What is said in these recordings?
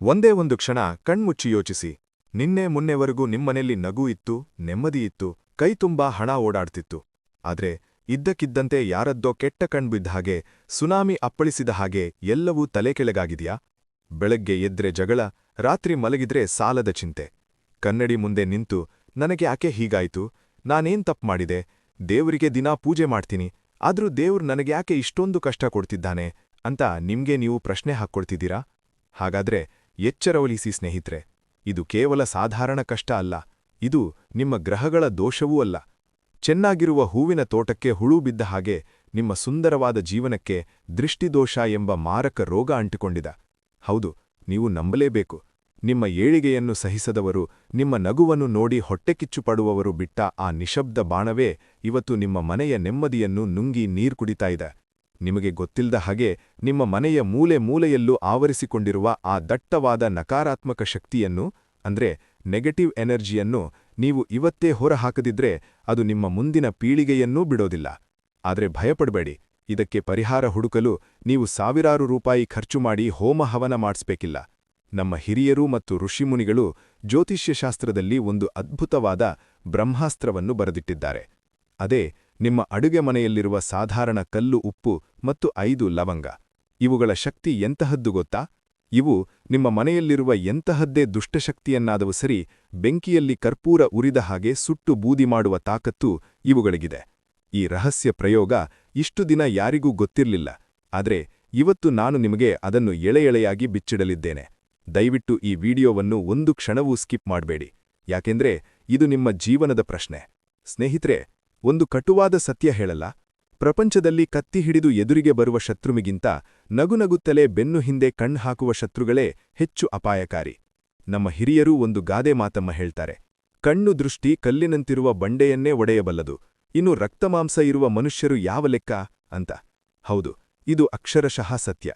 ಒಂದೇ ಒಂದು ಕ್ಷಣ ಕಣ್ಮುಚ್ಚಿ ಯೋಚಿಸಿ. ನಿನ್ನೆ ಮೊನ್ನೆವರೆಗೂ ನಿಮ್ಮನೆಯಲ್ಲಿ ನಗು ಇತ್ತು, ನೆಮ್ಮದಿ ಇತ್ತು ಕೈತುಂಬಾ ಹಣ ಓಡಾಡ್ತಿತ್ತು. ಆದ್ರೆ ಇದ್ದಕ್ಕಿದ್ದಂತೆ ಯಾರದ್ದೋ ಕೆಟ್ಟ ಕಣ್ಬಿದ್ದ ಹಾಗೆ, ಸುನಾಮಿ ಅಪ್ಪಳಿಸಿದ ಹಾಗೆ ಎಲ್ಲವೂ ತಲೆಕೆಳಗಾಗಿದೆಯಾ ಬೆಳಗ್ಗೆ ಎದ್ರೆ ಜಗಳ, ರಾತ್ರಿ ಮಲಗಿದ್ರೆ ಸಾಲದ ಚಿಂತೆ. ಕನ್ನಡಿ ಮುಂದೆ ನಿಂತು, ನನಗೆ ಯಾಕೆ ಹೀಗಾಯ್ತು? ನಾನೇನ್ ತಪ್ಪು ಮಾಡಿದೆ? ದೇವರಿಗೆ ದಿನಾ ಪೂಜೆ ಮಾಡ್ತೀನಿ, ಆದ್ರೂ ದೇವ್ರು ನನಗೆ ಯಾಕೆ ಇಷ್ಟೊಂದು ಕಷ್ಟ ಕೊಡ್ತಿದ್ದಾನೆ? ಅಂತ ನಿಮ್ಗೆ ನೀವು ಪ್ರಶ್ನೆ ಹಾಕ್ಕೊಳ್ತಿದ್ದೀರಾ ಹಾಗಾದ್ರೆ ಎಚ್ಚರವಲಿಸಿ ಸ್ನೇಹಿತರೆ, ಇದು ಕೇವಲ ಸಾಧಾರಣ ಕಷ್ಟ ಅಲ್ಲ, ಇದು ನಿಮ್ಮ ಗ್ರಹಗಳ ದೋಷವೂ ಅಲ್ಲ. ಚೆನ್ನಾಗಿರುವ ಹೂವಿನ ತೋಟಕ್ಕೆ ಹುಳು ಬಿದ್ದ ಹಾಗೆ ನಿಮ್ಮ ಸುಂದರವಾದ ಜೀವನಕ್ಕೆ ದೃಷ್ಟಿದೋಷ ಎಂಬ ಮಾರಕ ರೋಗ ಅಂಟಿಕೊಂಡಿದ. ಹೌದು, ನೀವು ನಂಬಲೇಬೇಕು. ನಿಮ್ಮ ಏಳಿಗೆಯನ್ನು ಸಹಿಸದವರು, ನಿಮ್ಮ ನಗುವನ್ನು ನೋಡಿ ಹೊಟ್ಟೆಕಿಚ್ಚು ಪಡುವವರು ಬಿಟ್ಟ ಆ ನಿಶಬ್ದ ಬಾಣವೇ ಇವತ್ತು ನಿಮ್ಮ ಮನೆಯ ನೆಮ್ಮದಿಯನ್ನು ನುಂಗಿ ನೀರ್ ಕುಡಿತಾ ಇದೆ. ನಿಮಗೆ ಗೊತ್ತಿಲ್ಲದ ಹಾಗೆ ನಿಮ್ಮ ಮನೆಯ ಮೂಲೆ ಮೂಲೆಯಲ್ಲೂ ಆವರಿಸಿಕೊಂಡಿರುವ ಆ ದಟ್ಟವಾದ ನಕಾರಾತ್ಮಕ ಶಕ್ತಿಯನ್ನು, ಅಂದ್ರೆ ನೆಗೆಟಿವ್ ಎನರ್ಜಿಯನ್ನು ನೀವು ಇವತ್ತೇ ಹೊರಹಾಕದಿದ್ರೆ ಅದು ನಿಮ್ಮ ಮುಂದಿನ ಪೀಳಿಗೆಯನ್ನೂ ಬಿಡೋದಿಲ್ಲ. ಆದರೆ ಭಯಪಡಬೇಡಿ, ಇದಕ್ಕೆ ಪರಿಹಾರ ಹುಡುಕಲು ನೀವು ಸಾವಿರಾರು ರೂಪಾಯಿ ಖರ್ಚು ಮಾಡಿ ಹೋಮ ಹವನ ಮಾಡಿಸ್ಬೇಕಿಲ್ಲ. ನಮ್ಮ ಹಿರಿಯರು ಮತ್ತು ಋಷಿಮುನಿಗಳು ಜ್ಯೋತಿಷ್ಯಶಾಸ್ತ್ರದಲ್ಲಿ ಒಂದು ಅದ್ಭುತವಾದ ಬ್ರಹ್ಮಾಸ್ತ್ರವನ್ನು ಬರೆದಿಟ್ಟಿದ್ದಾರೆ. ಅದೇ ನಿಮ್ಮ ಅಡುಗೆ ಮನೆಯಲ್ಲಿರುವ ಸಾಧಾರಣ ಕಲ್ಲು, ಉಪ್ಪು ಮತ್ತು ಐದು ಲವಂಗ. ಇವುಗಳ ಶಕ್ತಿ ಎಂತಹದ್ದು ಗೊತ್ತಾ? ಇವು ನಿಮ್ಮ ಮನೆಯಲ್ಲಿರುವ ಎಂತಹದ್ದೇ ದುಷ್ಟಶಕ್ತಿಯನ್ನಾದವು ಸರಿ, ಬೆಂಕಿಯಲ್ಲಿ ಕರ್ಪೂರ ಉರಿದ ಹಾಗೆ ಸುಟ್ಟು ಬೂದಿ ಮಾಡುವ ತಾಕತ್ತು ಇವುಗಳಿಗಿದೆ. ಈ ರಹಸ್ಯ ಪ್ರಯೋಗ ಇಷ್ಟು ದಿನ ಯಾರಿಗೂ ಗೊತ್ತಿರಲಿಲ್ಲ, ಆದರೆ ಇವತ್ತು ನಾನು ನಿಮಗೆ ಅದನ್ನು ಎಳೆಯೆಳೆಯಾಗಿ ಬಿಚ್ಚಿಡಲಿದ್ದೇನೆ. ದಯವಿಟ್ಟು ಈ ವಿಡಿಯೋವನ್ನು ಒಂದು ಕ್ಷಣವೂ ಸ್ಕಿಪ್ ಮಾಡಬೇಡಿ. ಯಾಕೆಂದ್ರೆ ಇದು ನಿಮ್ಮ ಜೀವನದ ಪ್ರಶ್ನೆ. ಸ್ನೇಹಿತರೆ ಒಂದು ಕಟುವಾದ ಸತ್ಯ ಹೇಳಲ್ಲ. ಪ್ರಪಂಚದಲ್ಲಿ ಕತ್ತಿ ಹಿಡಿದು ಎದುರಿಗೆ ಬರುವ ಶತ್ರುಮಿಗಿಂತ ನಗುನಗುತ್ತಲೇ ಬೆನ್ನು ಹಿಂದೆ ಕಣ್ಹಾಕುವ ಶತ್ರುಗಳೇ ಹೆಚ್ಚು ಅಪಾಯಕಾರಿ. ನಮ್ಮ ಹಿರಿಯರೂ ಒಂದು ಗಾದೆ ಮಾತಮ್ಮ ಹೇಳ್ತಾರೆ. ಕಣ್ಣು ದೃಷ್ಟಿ ಕಲ್ಲಿನಂತಿರುವ ಬಂಡೆಯನ್ನೇ ಒಡೆಯಬಲ್ಲದು. ಇನ್ನು ರಕ್ತಮಾಂಸ ಇರುವ ಮನುಷ್ಯರು ಯಾವ ಲೆಕ್ಕ? ಅಂತ. ಹೌದು, ಇದು ಅಕ್ಷರಶಃ ಸತ್ಯ.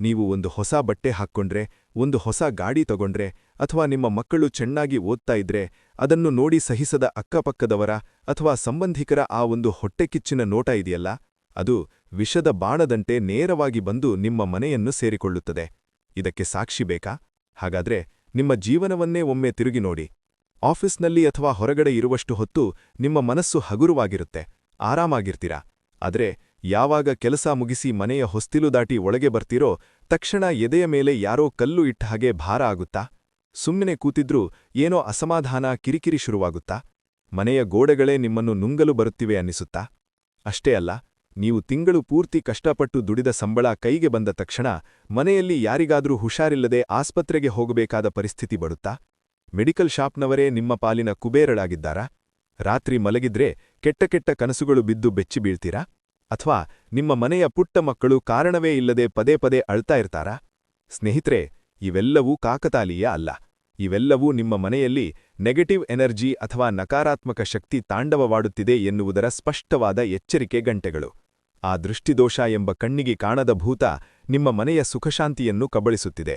ನೀವು ಒಂದು ಹೊಸ ಬಟ್ಟೆ ಹಾಕ್ಕೊಂಡ್ರೆ, ಒಂದು ಹೊಸ ಗಾಡಿ ತಗೊಂಡ್ರೆ, ಅಥವಾ ನಿಮ್ಮ ಮಕ್ಕಳು ಚೆನ್ನಾಗಿ ಓದ್ತಾ ಇದ್ರೆ, ಅದನ್ನು ನೋಡಿ ಸಹಿಸದ ಅಕ್ಕಪಕ್ಕದವರ ಅಥವಾ ಸಂಬಂಧಿಕರ ಆ ಒಂದು ಹೊಟ್ಟೆಕಿಚ್ಚಿನ ನೋಟ ಇದೆಯಲ್ಲ? ಅದು ವಿಷದ ಬಾಣದಂತೆ ನೇರವಾಗಿ ಬಂದು ನಿಮ್ಮ ಮನೆಯನ್ನು ಸೇರಿಕೊಳ್ಳುತ್ತದೆ. ಇದಕ್ಕೆ ಸಾಕ್ಷಿ ಬೇಕಾ? ಹಾಗಾದ್ರೆ ನಿಮ್ಮ ಜೀವನವನ್ನೇ ಒಮ್ಮೆ ತಿರುಗಿ ನೋಡಿ. ಆಫೀಸ್ನಲ್ಲಿ ಅಥವಾ ಹೊರಗಡೆ ಇರುವಷ್ಟು ಹೊತ್ತು ನಿಮ್ಮ ಮನಸ್ಸು ಹಗುರವಾಗಿರುತ್ತೆ. ಆರಾಮಾಗಿರ್ತೀರಾ? ಆದ್ರೆ ಯಾವಾಗ ಕೆಲಸ ಮುಗಿಸಿ ಮನೆಯ ಹೊಸ್ತಿಲು ದಾಟಿ ಒಳಗೆ ಬರ್ತಿರೋ, ತಕ್ಷಣ ಎದೆಯ ಮೇಲೆ ಯಾರೋ ಕಲ್ಲು ಇಟ್ಟ ಹಾಗೆ ಭಾರ ಆಗುತ್ತಾ? ಸುಮ್ಮನೆ ಕೂತಿದ್ರೂ ಏನೋ ಅಸಮಾಧಾನ, ಕಿರಿಕಿರಿ ಶುರುವಾಗುತ್ತಾ? ಮನೆಯ ಗೋಡೆಗಳೇ ನಿಮ್ಮನ್ನು ನುಂಗಲು ಬರುತ್ತಿವೆ ಅನ್ನಿಸುತ್ತಾ? ಅಷ್ಟೇ ಅಲ್ಲ, ನೀವು ತಿಂಗಳು ಪೂರ್ತಿ ಕಷ್ಟಪಟ್ಟು ದುಡಿದ ಸಂಬಳ ಕೈಗೆ ಬಂದ ತಕ್ಷಣ ಮನೆಯಲ್ಲಿ ಯಾರಿಗಾದ್ರೂ ಹುಷಾರಿಲ್ಲದೆ ಆಸ್ಪತ್ರೆಗೆ ಹೋಗಬೇಕಾದ ಪರಿಸ್ಥಿತಿ ಬರುತ್ತಾ? ಮೆಡಿಕಲ್ ಶಾಪ್ನವರೇ ನಿಮ್ಮ ಪಾಲಿನ ಕುಬೇರಳಾಗಿದ್ದಾರಾ? ರಾತ್ರಿ ಮಲಗಿದ್ರೆ ಕೆಟ್ಟ ಕೆಟ್ಟ ಕನಸುಗಳು ಬಿದ್ದು ಬೆಚ್ಚಿ ಬೀಳ್ತೀರಾ? ಅಥವಾ ನಿಮ್ಮ ಮನೆಯ ಪುಟ್ಟ ಮಕ್ಕಳು ಕಾರಣವೇ ಇಲ್ಲದೆ ಪದೇ ಪದೇ ಅಳ್ತಾ ಇರ್ತಾರಾ? ಸ್ನೇಹಿತರೆ, ಇವೆಲ್ಲವೂ ಕಾಕತಾಲೀಯ ಅಲ್ಲ. ಇವೆಲ್ಲವೂ ನಿಮ್ಮ ಮನೆಯಲ್ಲಿ ನೆಗೆಟಿವ್ ಎನರ್ಜಿ ಅಥವಾ ನಕಾರಾತ್ಮಕ ಶಕ್ತಿ ತಾಂಡವವಾಡುತ್ತಿದೆ ಎನ್ನುವುದರ ಸ್ಪಷ್ಟವಾದ ಎಚ್ಚರಿಕೆ ಗಂಟೆಗಳು. ಆ ದೃಷ್ಟಿದೋಷ ಎಂಬ ಕಣ್ಣಿಗೆ ಕಾಣದ ಭೂತ ನಿಮ್ಮ ಮನೆಯ ಸುಖಶಾಂತಿಯನ್ನು ಕಬಳಿಸುತ್ತಿದೆ.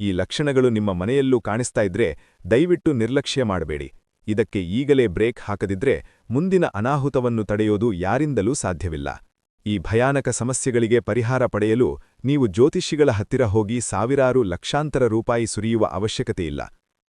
ಈ ಲಕ್ಷಣಗಳು ನಿಮ್ಮ ಮನೆಯಲ್ಲೂ ಕಾಣಿಸ್ತಾ ಇದ್ರೆ ದಯವಿಟ್ಟು ನಿರ್ಲಕ್ಷ್ಯ ಮಾಡಬೇಡಿ. ಇದಕ್ಕೆ ಈಗಲೇ ಬ್ರೇಕ್ ಹಾಕದಿದ್ರೆ ಮುಂದಿನ ಅನಾಹುತವನ್ನು ತಡೆಯೋದು ಯಾರಿಂದಲೂ ಸಾಧ್ಯವಿಲ್ಲ. ಈ ಭಯಾನಕ ಸಮಸ್ಯೆಗಳಿಗೆ ಪರಿಹಾರ ಪಡೆಯಲು ನೀವು ಜ್ಯೋತಿಷಿಗಳ ಹತ್ತಿರ ಹೋಗಿ ಸಾವಿರಾರು ಲಕ್ಷಾಂತರ ರೂಪಾಯಿ ಸುರಿಯುವ ಅವಶ್ಯಕತೆಯಿಲ್ಲ.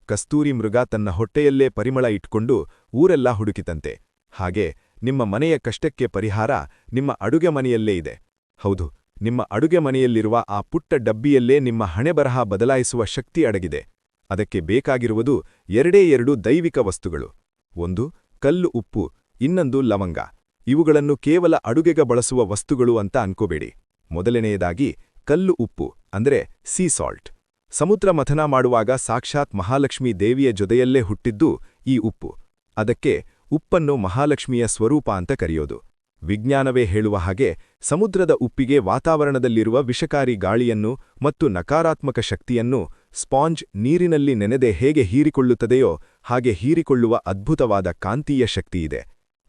ಕಸ್ತೂರಿ ಮೃಗ ತನ್ನ ಹೊಟ್ಟೆಯಲ್ಲೇ ಪರಿಮಳ ಇಟ್ಕೊಂಡು ಊರೆಲ್ಲ ಹುಡುಕಿತಂತೆ. ಹಾಗೆ ನಿಮ್ಮ ಮನೆಯ ಕಷ್ಟಕ್ಕೆ ಪರಿಹಾರ ನಿಮ್ಮ ಅಡುಗೆ ಮನೆಯಲ್ಲೇ ಇದೆ. ಹೌದು, ನಿಮ್ಮ ಅಡುಗೆ ಮನೆಯಲ್ಲಿರುವ ಆ ಪುಟ್ಟ ಡಬ್ಬಿಯಲ್ಲೇ ನಿಮ್ಮ ಹಣೆಬರಹ ಬದಲಾಯಿಸುವ ಶಕ್ತಿ ಅಡಗಿದೆ. ಅದಕ್ಕೆ ಬೇಕಾಗಿರುವುದು ಎರಡೇ ಎರಡು ದೈವಿಕ ವಸ್ತುಗಳು. ಒಂದು, ಕಲ್ಲು ಉಪ್ಪು, ಇನ್ನೊಂದು ಲವಂಗ. ಇವುಗಳನ್ನು ಕೇವಲ ಅಡುಗೆಗ ಬಳಸುವ ವಸ್ತುಗಳು ಅಂತ ಅನ್ಕೋಬೇಡಿ. ಮೊದಲನೆಯದಾಗಿ, ಕಲ್ಲು ಉಪ್ಪು, ಅಂದ್ರೆ ಸೀ ಸಾಲ್ಟ್ ಸಮುದ್ರ ಮಥನ ಮಾಡುವಾಗ ಸಾಕ್ಷಾತ್ ಮಹಾಲಕ್ಷ್ಮೀ ದೇವಿಯ ಜೊತೆಯಲ್ಲೇ ಹುಟ್ಟಿದ್ದು ಈ ಉಪ್ಪು. ಅದಕ್ಕೆ ಉಪ್ಪನ್ನು ಮಹಾಲಕ್ಷ್ಮಿಯ ಸ್ವರೂಪ ಅಂತ ಕರೆಯೋದು. ವಿಜ್ಞಾನವೇ ಹೇಳುವ ಹಾಗೆ ಸಮುದ್ರದ ಉಪ್ಪಿಗೆ ವಾತಾವರಣದಲ್ಲಿರುವ ವಿಷಕಾರಿ ಗಾಳಿಯನ್ನು ಮತ್ತು ನಕಾರಾತ್ಮಕ ಶಕ್ತಿಯನ್ನು ಸ್ಪಾಂಜ್ ನೀರಿನಲ್ಲಿ ನೆನೆದೆ ಹೇಗೆ ಹೀರಿಕೊಳ್ಳುತ್ತದೆಯೋ ಹಾಗೆ ಹೀರಿಕೊಳ್ಳುವ ಅದ್ಭುತವಾದ ಕಾಂತೀಯ ಶಕ್ತಿಯಿದೆ.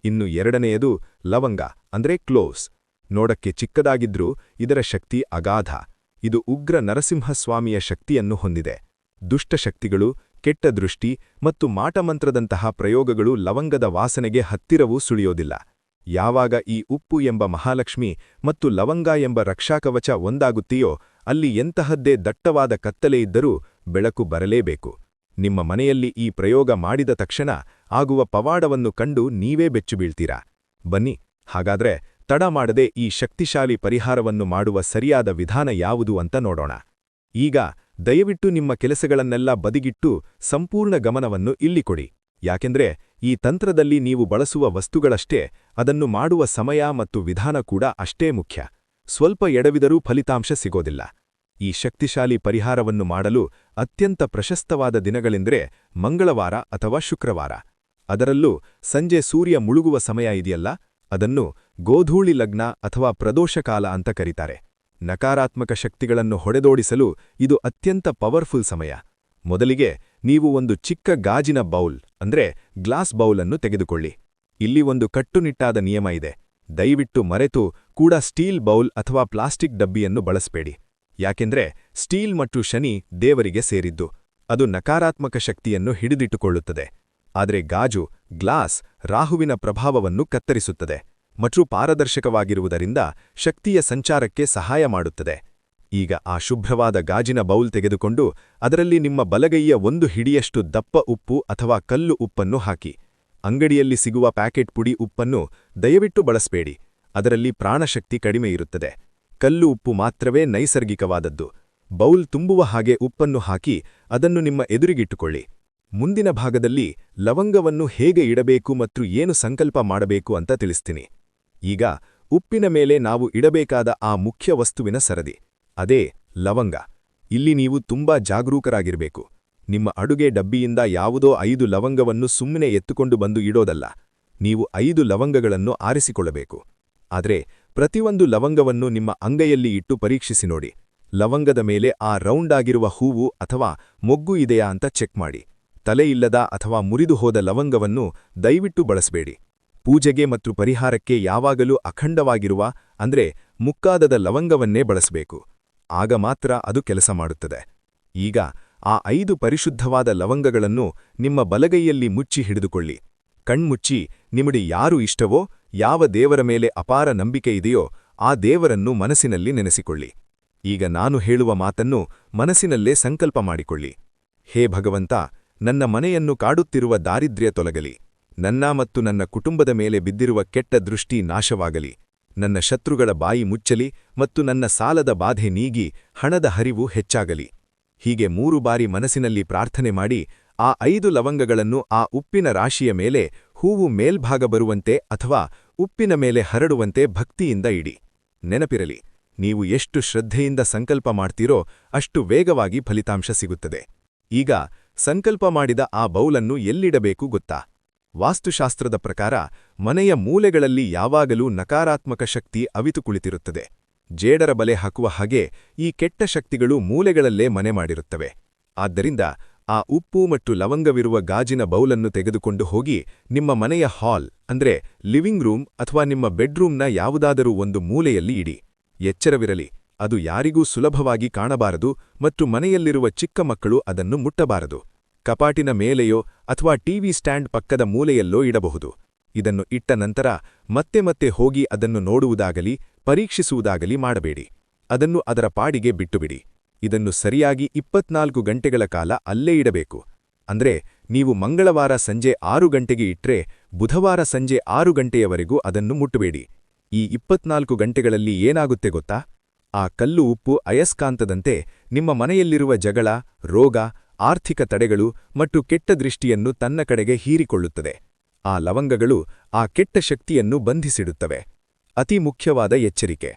ಇನ್ನು ಎರಡನೆಯದು ಲವಂಗ, ಅಂದ್ರೆ ಕ್ಲೋಸ್. ನೋಡಕ್ಕೆ ಚಿಕ್ಕದಾಗಿದ್ರೂ ಇದರ ಶಕ್ತಿ ಅಗಾಧ. ಇದು ಉಗ್ರ ನರಸಿಂಹಸ್ವಾಮಿಯ ಶಕ್ತಿಯನ್ನು ಹೊಂದಿದೆ. ದುಷ್ಟಶಕ್ತಿಗಳು ಕೆಟ್ಟ ದೃಷ್ಟಿ ಮತ್ತು ಮಾಟಮಂತ್ರದಂತಹ ಪ್ರಯೋಗಗಳು ಲವಂಗದ ವಾಸನೆಗೆ ಹತ್ತಿರವೂ ಸುಳಿಯೋದಿಲ್ಲ. ಯಾವಾಗ ಈ ಉಪ್ಪು ಎಂಬ ಮಹಾಲಕ್ಷ್ಮಿ ಮತ್ತು ಲವಂಗ ಎಂಬ ರಕ್ಷಾಕವಚ ಒಂದಾಗುತ್ತೀಯೋ, ಅಲ್ಲಿ ಎಂತಹದ್ದೇ ದಟ್ಟವಾದ ಕತ್ತಲೆಯಿದ್ದರೂ ಬೆಳಕು ಬರಲೇಬೇಕು. ನಿಮ್ಮ ಮನೆಯಲ್ಲಿ ಈ ಪ್ರಯೋಗ ಮಾಡಿದ ತಕ್ಷಣ ಆಗುವ ಪವಾಡವನ್ನು ಕಂಡು ನೀವೇ ಬೆಚ್ಚು ಬೀಳ್ತೀರಾ ಬನ್ನಿ, ಹಾಗಾದ್ರೆ ತಡ ಮಾಡದೆ ಈ ಶಕ್ತಿಶಾಲಿ ಪರಿಹಾರವನ್ನು ಮಾಡುವ ಸರಿಯಾದ ವಿಧಾನ ಯಾವುದು ಅಂತ ನೋಡೋಣ. ಈಗ ದಯವಿಟ್ಟು ನಿಮ್ಮ ಕೆಲಸಗಳನ್ನೆಲ್ಲ ಬದಿಗಿಟ್ಟು ಸಂಪೂರ್ಣ ಗಮನವನ್ನು ಇಲ್ಲಿ ಕೊಡಿ. ಯಾಕೆಂದ್ರೆ ಈ ತಂತ್ರದಲ್ಲಿ ನೀವು ಬಳಸುವ ವಸ್ತುಗಳಷ್ಟೇ ಅದನ್ನು ಮಾಡುವ ಸಮಯ ಮತ್ತು ವಿಧಾನ ಕೂಡ ಅಷ್ಟೇ ಮುಖ್ಯ. ಸ್ವಲ್ಪ ಎಡವಿದರೂ ಫಲಿತಾಂಶ ಸಿಗೋದಿಲ್ಲ. ಈ ಶಕ್ತಿಶಾಲಿ ಪರಿಹಾರವನ್ನು ಮಾಡಲು ಅತ್ಯಂತ ಪ್ರಶಸ್ತವಾದ ದಿನಗಳೆಂದರೆ ಮಂಗಳವಾರ ಅಥವಾ ಶುಕ್ರವಾರ. ಅದರಲ್ಲೂ ಸಂಜೆ ಸೂರ್ಯ ಮುಳುಗುವ ಸಮಯ ಇದೆಯಲ್ಲ? ಅದನ್ನು ಗೋಧೂಳಿ ಲಗ್ನ ಅಥವಾ ಪ್ರದೋಷಕಾಲ ಅಂತ ಕರೀತಾರೆ. ನಕಾರಾತ್ಮಕ ಶಕ್ತಿಗಳನ್ನು ಹೊಡೆದೋಡಿಸಲು ಇದು ಅತ್ಯಂತ ಪವರ್ಫುಲ್ ಸಮಯ. ಮೊದಲಿಗೆ ನೀವು ಒಂದು ಚಿಕ್ಕ ಗಾಜಿನ ಬೌಲ್ ಅಂದ್ರೆ ಗ್ಲಾಸ್ ಬೌಲ್ ಅನ್ನು ತೆಗೆದುಕೊಳ್ಳಿ. ಇಲ್ಲಿ ಒಂದು ಕಟ್ಟುನಿಟ್ಟಾದ ನಿಯಮ ಇದೆ. ದಯವಿಟ್ಟು ಮರೆತು ಕೂಡ ಸ್ಟೀಲ್ ಬೌಲ್ ಅಥವಾ ಪ್ಲಾಸ್ಟಿಕ್ ಡಬ್ಬಿಯನ್ನು ಬಳಸಬೇಡಿ. ಯಾಕೆಂದ್ರೆ ಸ್ಟೀಲ್ ಮತ್ತು ಶನಿ ದೇವರಿಗೆ ಸೇರಿದ್ದು. ಅದು ನಕಾರಾತ್ಮಕ ಶಕ್ತಿಯನ್ನು ಹಿಡಿದಿಟ್ಟುಕೊಳ್ಳುತ್ತದೆ. ಆದರೆ ಗಾಜು, ಗ್ಲಾಸ್, ರಾಹುವಿನ ಪ್ರಭಾವವನ್ನು ಕತ್ತರಿಸುತ್ತದೆ ಮತ್ತು ಪಾರದರ್ಶಕವಾಗಿರುವುದರಿಂದ ಶಕ್ತಿಯ ಸಂಚಾರಕ್ಕೆ ಸಹಾಯ ಮಾಡುತ್ತದೆ. ಈಗ ಆ ಶುಭ್ರವಾದ ಗಾಜಿನ ಬೌಲ್ ತೆಗೆದುಕೊಂಡು ಅದರಲ್ಲಿ ನಿಮ್ಮ ಬಲಗೈಯ ಒಂದು ಹಿಡಿಯಷ್ಟು ದಪ್ಪ ಉಪ್ಪು ಅಥವಾ ಕಲ್ಲು ಉಪ್ಪನ್ನು ಹಾಕಿ. ಅಂಗಡಿಯಲ್ಲಿ ಸಿಗುವ ಪ್ಯಾಕೆಟ್ ಪುಡಿ ಉಪ್ಪನ್ನು ದಯವಿಟ್ಟು ಬಳಸಬೇಡಿ, ಅದರಲ್ಲಿ ಪ್ರಾಣಶಕ್ತಿ ಕಡಿಮೆ ಇರುತ್ತದೆ. ಕಲ್ಲು ಉಪ್ಪು ಮಾತ್ರವೇ ನೈಸರ್ಗಿಕವಾದದ್ದು. ಬೌಲ್ ತುಂಬುವ ಹಾಗೆ ಉಪ್ಪನ್ನು ಹಾಕಿ ಅದನ್ನು ನಿಮ್ಮ ಎದುರಿಗಿಟ್ಟುಕೊಳ್ಳಿ. ಮುಂದಿನ ಭಾಗದಲ್ಲಿ ಲವಂಗವನ್ನು ಹೇಗೆ ಇಡಬೇಕು ಮತ್ತು ಏನು ಸಂಕಲ್ಪ ಮಾಡಬೇಕು ಅಂತ ತಿಳಿಸ್ತೀನಿ. ಈಗ ಉಪ್ಪಿನ ಮೇಲೆ ನಾವು ಇಡಬೇಕಾದ ಆ ಮುಖ್ಯ ವಸ್ತುವಿನ ಸರದಿ. ಅದೇ ಲವಂಗ. ಇಲ್ಲಿ ನೀವು ತುಂಬಾ ಜಾಗರೂಕರಾಗಿರಬೇಕು. ನಿಮ್ಮ ಅಡುಗೆ ಡಬ್ಬಿಯಿಂದ ಯಾವುದೋ ಐದು ಲವಂಗವನ್ನು ಸುಮ್ಮನೆ ಎತ್ತುಕೊಂಡು ಬಂದು ಇಡೋದಲ್ಲ. ನೀವು ಐದು ಲವಂಗಗಳನ್ನು ಆರಿಸಿಕೊಳ್ಳಬೇಕು. ಆದರೆ ಪ್ರತಿಯೊಂದು ಲವಂಗವನ್ನು ನಿಮ್ಮ ಅಂಗೈಯಲ್ಲಿ ಇಟ್ಟು ಪರೀಕ್ಷಿಸಿ ನೋಡಿ. ಲವಂಗದ ಮೇಲೆ ಆ ರೌಂಡ್ ಆಗಿರುವ ಹೂವು ಅಥವಾ ಮೊಗ್ಗು ಇದೆಯಾ ಅಂತ ಚೆಕ್ ಮಾಡಿ. ತಲೆಯಿಲ್ಲದ ಅಥವಾ ಮುರಿದು ಹೋದ ಲವಂಗವನ್ನು ದಯವಿಟ್ಟು ಬಳಸಬೇಡಿ. ಪೂಜೆಗೆ ಮತ್ತು ಪರಿಹಾರಕ್ಕೆ ಯಾವಾಗಲೂ ಅಖಂಡವಾಗಿರುವ, ಅಂದ್ರೆ ಮುಕ್ಕಾದದ ಲವಂಗವನ್ನೇ ಬಳಸಬೇಕು. ಆಗ ಮಾತ್ರ ಅದು ಕೆಲಸ ಮಾಡುತ್ತದೆ. ಈಗ ಆ ಐದು ಪರಿಶುದ್ಧವಾದ ಲವಂಗಗಳನ್ನು ನಿಮ್ಮ ಬಲಗೈಯಲ್ಲಿ ಮುಚ್ಚಿ ಹಿಡಿದುಕೊಳ್ಳಿ. ಕಣ್ಮುಚ್ಚಿ, ನಿಮಗೆ ಯಾರು ಇಷ್ಟವೋ, ಯಾವ ದೇವರ ಮೇಲೆ ಅಪಾರ ನಂಬಿಕೆ ಇದೆಯೋ, ಆ ದೇವರನ್ನು ಮನಸ್ಸಿನಲ್ಲಿ ನೆನೆಸಿಕೊಳ್ಳಿ. ಈಗ ನಾನು ಹೇಳುವ ಮಾತನ್ನು ಮನಸ್ಸಿನಲ್ಲೇ ಸಂಕಲ್ಪ ಮಾಡಿಕೊಳ್ಳಿ. ಹೇ ಭಗವಂತ ನನ್ನ ಮನೆಯನ್ನು ಕಾಡುತ್ತಿರುವ ದಾರಿದ್ರ್ಯ ತೊಲಗಲಿ. ನನ್ನ ಮತ್ತು ನನ್ನ ಕುಟುಂಬದ ಮೇಲೆ ಬಿದ್ದಿರುವ ಕೆಟ್ಟ ದೃಷ್ಟಿ ನಾಶವಾಗಲಿ. ನನ್ನ ಶತ್ರುಗಳ ಬಾಯಿ ಮುಚ್ಚಲಿ ಮತ್ತು ನನ್ನ ಸಾಲದ ಬಾಧೆ ನೀಗಿ ಹಣದ ಹರಿವು ಹೆಚ್ಚಾಗಲಿ. ಹೀಗೆ ಮೂರು ಬಾರಿ ಮನಸ್ಸಿನಲ್ಲಿ ಪ್ರಾರ್ಥನೆ ಮಾಡಿ ಆ ಐದು ಲವಂಗಗಳನ್ನು ಆ ಉಪ್ಪಿನ ರಾಶಿಯ ಮೇಲೆ, ಹೂವು ಮೇಲ್ಭಾಗ ಬರುವಂತೆ ಅಥವಾ ಉಪ್ಪಿನ ಮೇಲೆ ಹರಡುವಂತೆ ಭಕ್ತಿಯಿಂದ ಇಡಿ. ನೆನಪಿರಲಿ, ನೀವು ಎಷ್ಟು ಶ್ರದ್ಧೆಯಿಂದ ಸಂಕಲ್ಪ ಮಾಡ್ತೀರೋ ಅಷ್ಟು ವೇಗವಾಗಿ ಫಲಿತಾಂಶ ಸಿಗುತ್ತದೆ. ಈಗ ಸಂಕಲ್ಪ ಮಾಡಿದ ಆ ಬೌಲನ್ನು ಎಲ್ಲಿಡಬೇಕು ಗೊತ್ತಾ? ವಾಸ್ತುಶಾಸ್ತ್ರದ ಪ್ರಕಾರ, ಮನೆಯ ಮೂಲೆಗಳಲ್ಲಿ ಯಾವಾಗಲೂ ನಕಾರಾತ್ಮಕ ಶಕ್ತಿ ಅವಿತು ಕುಳಿತಿರುತ್ತದೆ ಜೇಡರ ಬಲೆ ಹಾಕುವ ಹಾಗೆ ಈ ಕೆಟ್ಟ ಶಕ್ತಿಗಳು ಮೂಲೆಗಳಲ್ಲೇ ಮನೆ ಮಾಡಿರುತ್ತವೆ. ಆದ್ದರಿಂದ ಆ ಉಪ್ಪು ಮತ್ತು ಲವಂಗವಿರುವ ಗಾಜಿನ ಬೌಲನ್ನು ತೆಗೆದುಕೊಂಡು ಹೋಗಿ ನಿಮ್ಮ ಮನೆಯ ಹಾಲ್, ಅಂದ್ರೆ ಲಿವಿಂಗ್ ರೂಮ್ ಅಥವಾ ನಿಮ್ಮ ಬೆಡ್ರೂಮ್ನ ಯಾವುದಾದರೂ ಒಂದು ಮೂಲೆಯಲ್ಲಿ ಇಡಿ. ಎಚ್ಚರವಿರಲಿ. ಅದು ಯಾರಿಗೂ ಸುಲಭವಾಗಿ ಕಾಣಬಾರದು ಮತ್ತು ಮನೆಯಲ್ಲಿರುವ ಚಿಕ್ಕ ಮಕ್ಕಳು ಅದನ್ನು ಮುಟ್ಟಬಾರದು. ಕಪಾಟಿನ ಮೇಲೆಯೋ ಅಥವಾ ಟಿವಿ ಸ್ಟ್ಯಾಂಡ್ ಪಕ್ಕದ ಮೂಲೆಯಲ್ಲೋ ಇಡಬಹುದು. ಇದನ್ನು ಇಟ್ಟ ನಂತರ ಮತ್ತೆ ಮತ್ತೆ ಹೋಗಿ ಅದನ್ನು ನೋಡುವುದಾಗಲಿ, ಪರೀಕ್ಷಿಸುವುದಾಗಲಿ ಮಾಡಬೇಡಿ. ಅದನ್ನು ಅದರ ಪಾಡಿಗೆ ಬಿಟ್ಟುಬಿಡಿ. ಇದನ್ನು ಸರಿಯಾಗಿ ಇಪ್ಪತ್ನಾಲ್ಕು ಗಂಟೆಗಳ ಕಾಲ ಅಲ್ಲೇ ಇಡಬೇಕು. ಅಂದ್ರೆ ನೀವು ಮಂಗಳವಾರ ಸಂಜೆ ಆರು ಗಂಟೆಗೆ ಇಟ್ರೆ ಬುಧವಾರ ಸಂಜೆ ಆರು ಗಂಟೆಯವರೆಗೂ ಅದನ್ನು ಮುಟ್ಟಬೇಡಿ. ಈ ಇಪ್ಪತ್ನಾಲ್ಕು ಗಂಟೆಗಳಲ್ಲಿ ಏನಾಗುತ್ತೆ ಗೊತ್ತಾ? ಆ ಕಲ್ಲು ಉಪ್ಪು ಅಯಸ್ಕಾಂತದಂತೆ ನಿಮ್ಮ ಮನೆಯಲ್ಲಿರುವ ಜಗಳ, ರೋಗ, ಆರ್ಥಿಕ ತಡೆಗಳು ಮತ್ತು ಕೆಟ್ಟ ದೃಷ್ಟಿಯನ್ನು ತನ್ನ ಕಡೆಗೆ ಹೀರಿಕೊಳ್ಳುತ್ತದೆ. ಆ ಲವಂಗಗಳು ಆ ಕೆಟ್ಟ ಶಕ್ತಿಯನ್ನು ಬಂಧಿಸಿಡುತ್ತವೆ. ಅತಿ ಮುಖ್ಯವಾದ ಎಚ್ಚರಿಕೆ.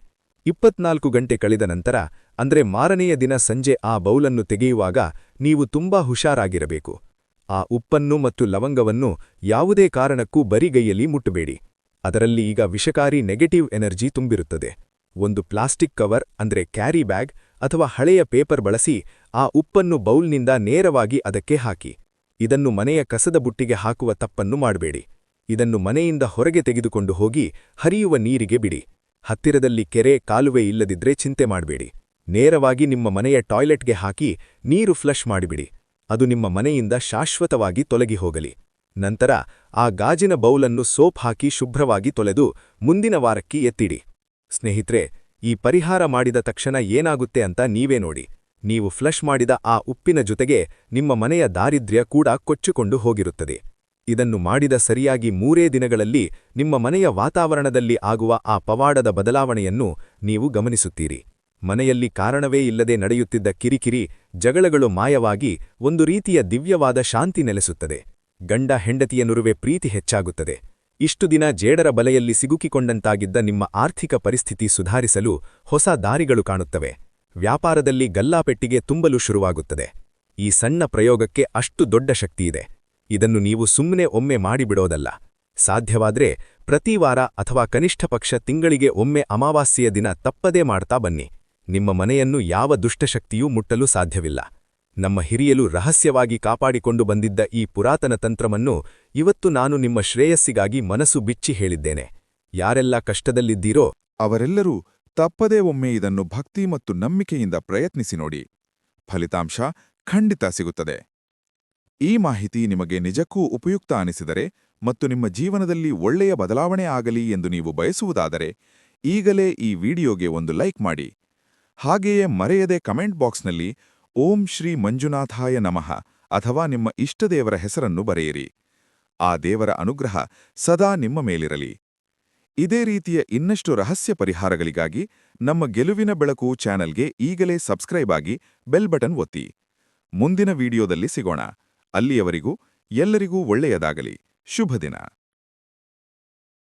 ಇಪ್ಪತ್ನಾಲ್ಕು ಗಂಟೆ ಕಳೆದ ನಂತರ, ಅಂದ್ರೆ ಮಾರನೆಯ ದಿನ ಸಂಜೆ ಆ ಬೌಲನ್ನು ತೆಗೆಯುವಾಗ ನೀವು ತುಂಬಾ ಹುಷಾರಾಗಿರಬೇಕು. ಆ ಉಪ್ಪನ್ನು ಮತ್ತು ಲವಂಗವನ್ನು ಯಾವುದೇ ಕಾರಣಕ್ಕೂ ಬರಿಗೈಯಲ್ಲಿ ಮುಟ್ಟಬೇಡಿ. ಅದರಲ್ಲಿ ಈಗ ವಿಷಕಾರಿ ನೆಗೆಟಿವ್ ಎನರ್ಜಿ ತುಂಬಿರುತ್ತದೆ. ಒಂದು ಪ್ಲಾಸ್ಟಿಕ್ ಕವರ್ ಅಂದ್ರೆ ಕ್ಯಾರಿ ಬ್ಯಾಗ್ ಅಥವಾ ಹಳೆಯ ಪೇಪರ್ ಬಳಸಿ ಆ ಉಪ್ಪನ್ನು ಬೌಲ್ನಿಂದ ನೇರವಾಗಿ ಅದಕ್ಕೆ ಹಾಕಿ. ಇದನ್ನು ಮನೆಯ ಕಸದ ಬುಟ್ಟಿಗೆ ಹಾಕುವ ತಪ್ಪನ್ನು ಮಾಡಬೇಡಿ. ಇದನ್ನು ಮನೆಯಿಂದ ಹೊರಗೆ ತೆಗೆದುಕೊಂಡು ಹೋಗಿ ಹರಿಯುವ ನೀರಿಗೆ ಬಿಡಿ. ಹತ್ತಿರದಲ್ಲಿ ಕೆರೆ, ಕಾಲುವೆ ಇಲ್ಲದಿದ್ರೆ ಚಿಂತೆ ಮಾಡಬೇಡಿ. ನೇರವಾಗಿ ನಿಮ್ಮ ಮನೆಯ ಟಾಯ್ಲೆಟ್ಗೆ ಹಾಕಿ ನೀರು ಫ್ಲಶ್ ಮಾಡಿಬಿಡಿ. ಅದು ನಿಮ್ಮ ಮನೆಯಿಂದ ಶಾಶ್ವತವಾಗಿ ತೊಲಗಿ ಹೋಗಲಿ. ನಂತರ ಆ ಗಾಜಿನ ಬೌಲನ್ನು ಸೋಪ್ ಹಾಕಿ ಶುಭ್ರವಾಗಿ ತೊಳೆದು ಮುಂದಿನ ವಾರಕ್ಕೆ ಎತ್ತಿಡಿ. ಸ್ನೇಹಿತ್ರೆ, ಈ ಪರಿಹಾರ ಮಾಡಿದ ತಕ್ಷಣ ಏನಾಗುತ್ತೆ ಅಂತ ನೀವೇ ನೋಡಿ. ನೀವು ಫ್ಲಶ್ ಮಾಡಿದ ಆ ಉಪ್ಪಿನ ಜೊತೆಗೆ ನಿಮ್ಮ ಮನೆಯ ದಾರಿದ್ರ್ಯ ಕೂಡ ಕೊಚ್ಚಿಕೊಂಡು ಹೋಗಿರುತ್ತದೆ. ಇದನ್ನು ಮಾಡಿದ ಸರಿಯಾಗಿ ಮೂರೇ ದಿನಗಳಲ್ಲಿ ನಿಮ್ಮ ಮನೆಯ ವಾತಾವರಣದಲ್ಲಿ ಆಗುವ ಆ ಪವಾಡದ ಬದಲಾವಣೆಯನ್ನು ನೀವು ಗಮನಿಸುತ್ತೀರಿ. ಮನೆಯಲ್ಲಿ ಕಾರಣವೇ ಇಲ್ಲದೆ ನಡೆಯುತ್ತಿದ್ದ ಕಿರಿಕಿರಿ, ಜಗಳಗಳು ಮಾಯವಾಗಿ ಒಂದು ರೀತಿಯ ದಿವ್ಯವಾದ ಶಾಂತಿ ನೆಲೆಸುತ್ತದೆ. ಗಂಡ ಹೆಂಡತಿಯ ನಡುವೆ ಪ್ರೀತಿ ಹೆಚ್ಚಾಗುತ್ತದೆ. ಇಷ್ಟು ದಿನ ಜೇಡರ ಬಲೆಯಲ್ಲಿ ಸಿಗುಕಿಕೊಂಡಂತಾಗಿದ್ದ ನಿಮ್ಮ ಆರ್ಥಿಕ ಪರಿಸ್ಥಿತಿ ಸುಧಾರಿಸಲು ಹೊಸ ದಾರಿಗಳು ಕಾಣುತ್ತವೆ. ವ್ಯಾಪಾರದಲ್ಲಿ ಗಲ್ಲಾಪೆಟ್ಟಿಗೆ ತುಂಬಲು ಶುರುವಾಗುತ್ತದೆ. ಈ ಸಣ್ಣ ಪ್ರಯೋಗಕ್ಕೆ ಅಷ್ಟು ದೊಡ್ಡ ಶಕ್ತಿಯಿದೆ. ಇದನ್ನು ನೀವು ಸುಮ್ಮನೆ ಒಮ್ಮೆ ಮಾಡಿಬಿಡೋದಲ್ಲ. ಸಾಧ್ಯವಾದ್ರೆ ಪ್ರತಿ ವಾರ ಅಥವಾ ಕನಿಷ್ಠ ಪಕ್ಷ ತಿಂಗಳಿಗೆ ಒಮ್ಮೆ ಅಮಾವಾಸ್ಯೆಯ ದಿನ ತಪ್ಪದೇ ಮಾಡ್ತಾ ಬನ್ನಿ. ನಿಮ್ಮ ಮನೆಯನ್ನು ಯಾವ ದುಷ್ಟಶಕ್ತಿಯೂ ಮುಟ್ಟಲು ಸಾಧ್ಯವಿಲ್ಲ. ನಮ್ಮ ಹಿರಿಯಲು ರಹಸ್ಯವಾಗಿ ಕಾಪಾಡಿಕೊಂಡು ಬಂದಿದ್ದ ಈ ಪುರಾತನ ತಂತ್ರವನ್ನು ಇವತ್ತು ನಾನು ನಿಮ್ಮ ಶ್ರೇಯಸ್ಸಿಗಾಗಿ ಮನಸ್ಸು ಬಿಚ್ಚಿ ಹೇಳಿದ್ದೇನೆ. ಯಾರೆಲ್ಲ ಕಷ್ಟದಲ್ಲಿದ್ದೀರೋ ಅವರೆಲ್ಲರೂ ತಪ್ಪದೇ ಒಮ್ಮೆ ಇದನ್ನು ಭಕ್ತಿ ಮತ್ತು ನಂಬಿಕೆಯಿಂದ ಪ್ರಯತ್ನಿಸಿ ನೋಡಿ. ಫಲಿತಾಂಶ ಖಂಡಿತ ಸಿಗುತ್ತದೆ. ಈ ಮಾಹಿತಿ ನಿಮಗೆ ನಿಜಕ್ಕೂ ಉಪಯುಕ್ತ ಅನಿಸಿದರೆ ಮತ್ತು ನಿಮ್ಮ ಜೀವನದಲ್ಲಿ ಒಳ್ಳೆಯ ಬದಲಾವಣೆ ಆಗಲಿ ಎಂದು ನೀವು ಬಯಸುವುದಾದರೆ ಈಗಲೇ ಈ ವಿಡಿಯೋಗೆ ಒಂದು ಲೈಕ್ ಮಾಡಿ. ಹಾಗೆಯೇ ಮರೆಯದೆ ಕಮೆಂಟ್ ಬಾಕ್ಸ್ನಲ್ಲಿ ಓಂ ಶ್ರೀ ಮಂಜುನಾಥಾಯ ನಮಃ ಅಥವಾ ನಿಮ್ಮ ಇಷ್ಟದೇವರ ಹೆಸರನ್ನು ಬರೆಯಿರಿ. ಆ ದೇವರ ಅನುಗ್ರಹ ಸದಾ ನಿಮ್ಮ ಮೇಲಿರಲಿ. ಇದೇ ರೀತಿಯ ಇನ್ನಷ್ಟು ರಹಸ್ಯ ಪರಿಹಾರಗಳಿಗಾಗಿ ನಮ್ಮ ಗೆಲುವಿನ ಬೆಳಕು ಚಾನೆಲ್ಗೆ ಈಗಲೇ ಸಬ್ಸ್ಕ್ರೈಬ್ ಆಗಿ ಬೆಲ್ ಬಟನ್ ಒತ್ತಿ. ಮುಂದಿನ ವಿಡಿಯೋದಲ್ಲಿ ಸಿಗೋಣ. ಅಲ್ಲಿಯವರೆಗೂ ಎಲ್ಲರಿಗೂ ಒಳ್ಳೆಯದಾಗಲಿ. ಶುಭ ದಿನ.